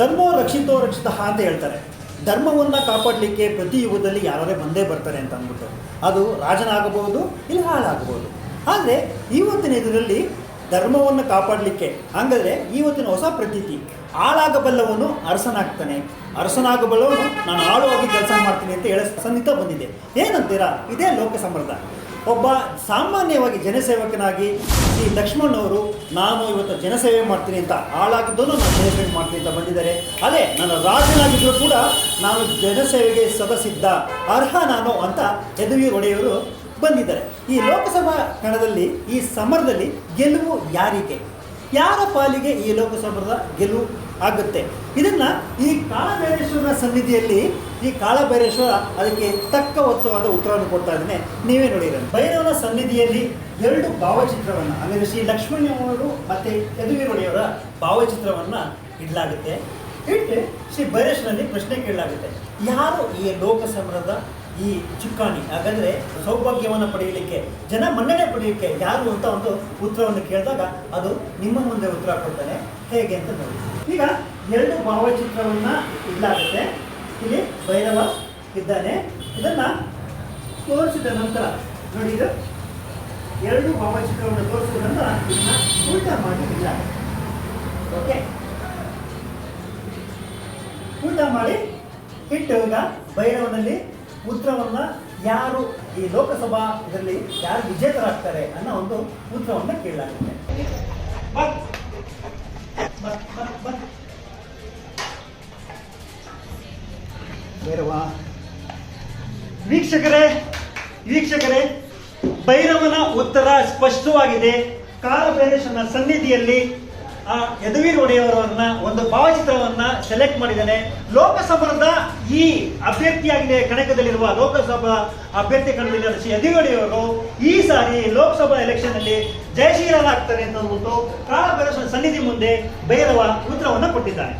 ಧರ್ಮೋ ರಕ್ಷಿತೋ ರಕ್ಷಿತ ಅಂತ ಹೇಳ್ತಾರೆ. ಧರ್ಮವನ್ನು ಕಾಪಾಡಲಿಕ್ಕೆ ಪ್ರತಿ ಯುಗದಲ್ಲಿ ಯಾರೇ ಬಂದೇ ಬರ್ತಾರೆ ಅಂತ ಅಂದ್ಬಿಟ್ಟು. ಅದು ರಾಜನಾಗಬಹುದು, ಇಲ್ಲ ಹಾಳಾಗಬಹುದು. ಆದರೆ ಇವತ್ತಿನ ಇದರಲ್ಲಿ ಧರ್ಮವನ್ನು ಕಾಪಾಡಲಿಕ್ಕೆ, ಹಂಗಾದ್ರೆ ಇವತ್ತಿನ ಹೊಸ ಪ್ರತೀತಿ, ಹಾಳಾಗಬಲ್ಲವನು ಅರಸನಾಗ್ತಾನೆ. ಅರಸನಾಗಬಲ್ಲವನು, ನಾನು ಆಳುವಾಗಿ ಕೆಲಸ ಮಾಡ್ತೀನಿ ಅಂತ ಹೇಳ ಸನ್ನಿಹಿತ ಬಂದಿದೆ. ಏನಂತೀರಾ? ಇದೇ ಲೋಕ ಸಮೃದ್ಧ ಒಬ್ಬ ಸಾಮಾನ್ಯವಾಗಿ ಜನಸೇವಕನಾಗಿ ಶ್ರೀ ಲಕ್ಷ್ಮಣ್ ಅವರು, ನಾನು ಇವತ್ತು ಜನಸೇವೆ ಮಾಡ್ತೀನಿ ಅಂತ ಹಾಳಾಗಿದ್ದನ್ನು ನಾನು ಜನಸೇವೆ ಮಾಡ್ತೀನಿ ಅಂತ ಬಂದಿದ್ದಾರೆ. ಅದೇ ನನ್ನ ರಾಜನಾಗಿದ್ದರೂ ಕೂಡ ನಾನು ಜನಸೇವೆಗೆ ಸದಸಿದ್ಧ ಅರ್ಹ ನಾನು ಅಂತ ಯದುವೀರ್ ಒಡೆಯವರು ಬಂದಿದ್ದಾರೆ. ಈ ಲೋಕಸಭಾ ಕಣದಲ್ಲಿ, ಈ ಸಮರದಲ್ಲಿ ಗೆಲುವು ಯಾರಿಗೆ? ಯಾರ ಪಾಲಿಗೆ ಈ ಲೋಕಸಭಾದ ಗೆಲುವು ಆಗುತ್ತೆ? ಇದನ್ನು ಈ ಕಾಳಭೈರೇಶ್ವರನ ಸನ್ನಿಧಿಯಲ್ಲಿ ಈ ಕಾಳಭೈರೇಶ್ವರ ಅದಕ್ಕೆ ತಕ್ಕ ಒತ್ತುವಾದ ಉತ್ತರವನ್ನು ಕೊಡ್ತಾ ಇದ್ದೇನೆ. ನೀವೇ ನೋಡಿರ ಭೈರವನ ಸನ್ನಿಧಿಯಲ್ಲಿ ಎರಡು ಭಾವಚಿತ್ರವನ್ನು, ಅಂದರೆ ಶ್ರೀ ಲಕ್ಷ್ಮಣವರು ಮತ್ತು ಯದುವೀರೊಡೆಯವರ ಭಾವಚಿತ್ರವನ್ನು ಇಡಲಾಗುತ್ತೆ. ಇಟ್ಟು ಶ್ರೀ ಭೈರೇಶ್ವರಲ್ಲಿ ಪ್ರಶ್ನೆ ಕೇಳಲಾಗುತ್ತೆ. ಯಾರು ಈ ಲೋಕಸಮರದ ಈ ಚುಕ್ಕಾಣಿ, ಹಾಗಾದರೆ ಸೌಭಾಗ್ಯವನ್ನು ಪಡೆಯಲಿಕ್ಕೆ, ಜನ ಮನ್ನಣೆ ಪಡೆಯಲಿಕ್ಕೆ ಯಾರು ಅಂತ ಒಂದು ಉತ್ತರವನ್ನು ಕೇಳಿದಾಗ ಅದು ನಿಮ್ಮ ಮುಂದೆ ಉತ್ತರ ಕೊಡ್ತಾನೆ. ಹೇಗೆ ಅಂತ ನೋಡಿ. ಈಗ ಎರಡು ಭಾವಚಿತ್ರವನ್ನ ಇಡಲಾಗುತ್ತೆ. ಇಲ್ಲಿ ಭೈರವ ಇದ್ದಾನೆ. ಇದನ್ನು ತೋರಿಸಿದ ನಂತರ ನೋಡಿ ಇದು ಎರಡು ಭಾವಚಿತ್ರವನ್ನು ತೋರಿಸಿದ ನಂತರ ಇದನ್ನ ಮಾಡಿ ಇಡಲಾಗುತ್ತೆ. ಓಕೆ ಊಟ ಮಾಡಿ ಇಟ್ಟು ಈಗ ಭೈರವನಲ್ಲಿ ಉತ್ತರವನ್ನ ಯಾರು ಈ ಲೋಕಸಭಾ ಇದರಲ್ಲಿ ಯಾರು ವಿಜೇತರಾಗ್ತಾರೆ ಅನ್ನೋ ಒಂದು ಪುತ್ರವನ್ನ ಕೇಳಲಾಗುತ್ತೆ. ವೀಕ್ಷಕರೇ ವೀಕ್ಷಕರೇ, ಭೈರವನ ಉತ್ತರ ಸ್ಪಷ್ಟವಾಗಿದೆ. ಕಾಲಭೈರೇಶ್ವರನ ಸನ್ನಿಧಿಯಲ್ಲಿ ಆ ಯದುವೀರ್ ಒಡೆಯವರನ್ನ ಒಂದು ಭಾವಚಿತ್ರವನ್ನ ಸೆಲೆಕ್ಟ್ ಮಾಡಿದ್ದಾನೆ. ಲೋಕಸಭಾದ ಈ ಅಭ್ಯರ್ಥಿಯಾಗಿದೆ ಕಣಕದಲ್ಲಿರುವ ಲೋಕಸಭಾ ಅಭ್ಯರ್ಥಿ ಕಣದಲ್ಲಿರುವ ಶ್ರೀ ಯದುವೀರ್ ಒಡೆಯವರು ಈ ಸಾರಿ ಲೋಕಸಭಾ ಎಲೆಕ್ಷನ್ ಅಲ್ಲಿ ಜಯಶೀಲರಾಗ್ತಾರೆ ಅಂತ ಕಾಲಭೈರೇಶ್ವರನ ಸನ್ನಿಧಿ ಮುಂದೆ ಭೈರವ ಉತ್ತರವನ್ನ ಕೊಟ್ಟಿದ್ದಾರೆ